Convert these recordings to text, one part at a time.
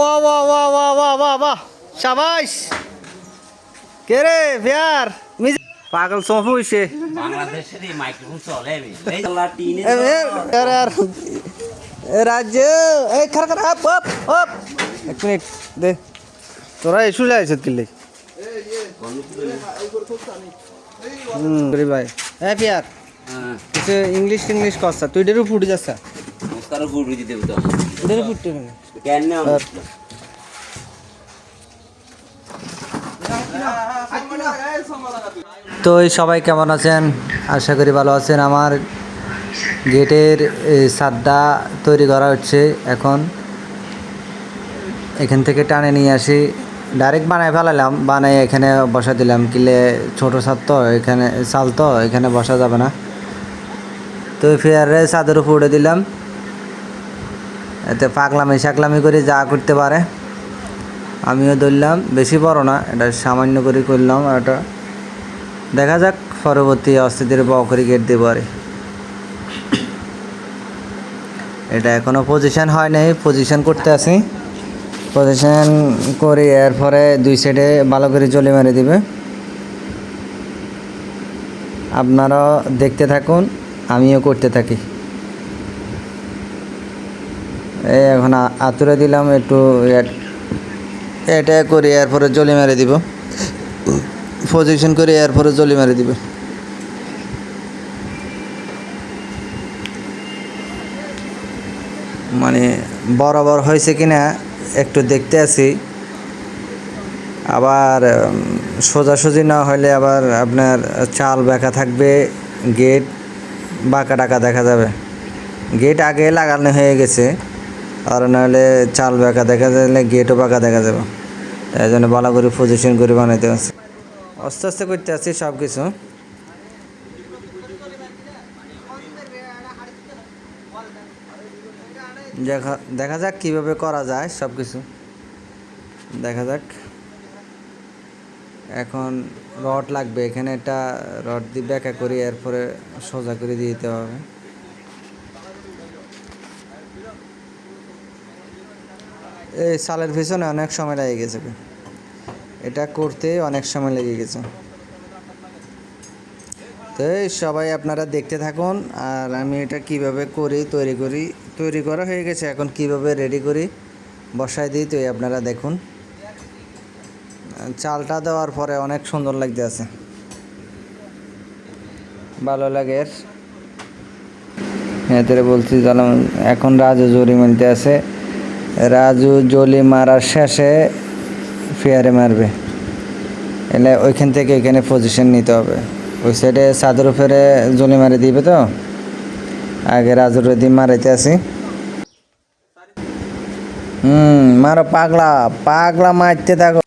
ওয়া ওয়া ওয়া ওয়া ওয়া ওয়া ওয়া। শাবাশ কে রে মিজ- পাগল সফ হইছে। রাজ্য এই খার খার আপ আপ আপ এক মিনিট দে। তোরা এসু যাইছ কিলে হুম রে ভাই। হ্যাঁ পিয়ার হ্যাঁ। কিছু ইংলিশ ইংলিশ কসা তুই ডেরু ফুটে যাচ্ছা। দিতে তো। ডেরু ফুটতে তো এই সবাই কেমন আছেন? আশা করি ভালো আছেন। আমার গেটের সাদটা তৈরি করা হচ্ছে এখন। এখান থেকে টানে নিয়ে আসি। ডাইরেক্ট বানায় ফেলালাম। বানাই এখানে বসা দিলাম। কিলে ছোটো ছাদ তো, এখানে চাল তো, এখানে বসা যাবে না। তো ফেয়ারে চাঁদের উপর দিলাম। এতে পাকলামি শাকলামি করে যা করতে পারে। আমিও ধরলাম, বেশি বড় না, এটা সামান্য করে করলাম এটা। দেখা যাক পরবর্তী অস্থিতির বকরি গেট দেবো আর। এটা এখনও পজিশন হয় নাই পজিশন করতে আসি। পজিশন করে এরপরে দুই সাইডে ভালো করে জলি মেরে দিবে। আপনারাও দেখতে থাকুন, আমিও করতে থাকি। এই এখন আতুরে দিলাম, একটু এটা করে এরপরে জলি মেরে দিব। পজিশন করে এরপরে জলি মেরে দিব। মানে বরাবর হয়েছে কিনা একটু দেখতে আছি। আবার সোজাসুজি না হলে আবার আপনার চাল বেঁকা থাকবে গেট বাঁকা টাকা দেখা যাবে। গেট আগে লাগানো হয়ে গেছে। আর নাহলে চাল বেঁকা দেখা যাবে গেটও বাঁকা দেখা যাবে তাই জন্য ভালো করে পজিশন করে বানাইতে আছে আস্তে আস্তে করতে আছি সব কিছু দেখা দেখা যাক কীভাবে করা যায় সব কিছু দেখা যাক। এখন রড লাগবে, এখানে একটা রড দিয়ে ব্যাকা করি, এরপরে সোজা করে দিতে হবে। এই সালের পিছনে অনেক সময় লেগে গেছে এটা করতে অনেক সময় লেগে গেছে। তো সবাই আপনারা দেখতে থাকুন, আর আমি এটা কীভাবে করি, তৈরি করি, তৈরি করা হয়ে গেছে, এখন কীভাবে রেডি করি বসাই দিই, তো আপনারা দেখুন। চালটা দেওয়ার পরে অনেক সুন্দর লাগতে আছে। ভালো লাগে এর। এতে বলছি এখন রাজু জরি মানতে আছে। রাজু জলি মারার শেষে ফেয়ারে মারবে। এলে ওইখান থেকে এখানে পজিশন নিতে হবে। ওই সাইডে চাদর ফেরে জলি মারি দিবে তো? আগে রাজুর দিয়ে মারাইতে আসি। হুম, মারো পাগলা পাগলা মারতে থাকো।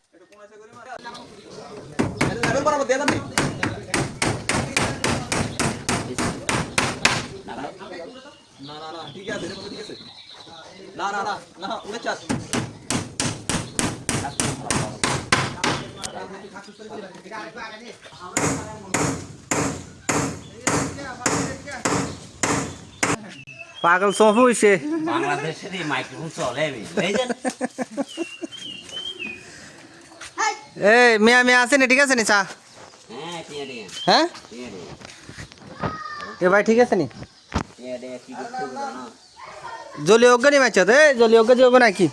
পাগল সফ হইছে। বাংলাদেশের এই মাইক্রোফোন চলে এই মিয়া মিয়া আছে নি? ঠিক আছে নি চা? হ্যাঁ হ্যাঁ? এ ভাই ঠিক আছে নি? কি জলি অজ্ঞ নি মাছ তো? জলি অজ্ঞ যাব নাকি?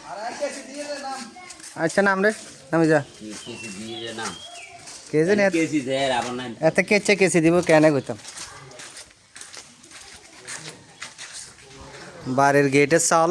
আচ্ছা নাম রে, নামে যা। কেজি এত কেচে কেসি দিব, কেন কইতাম। বাড়ির গেটের চাল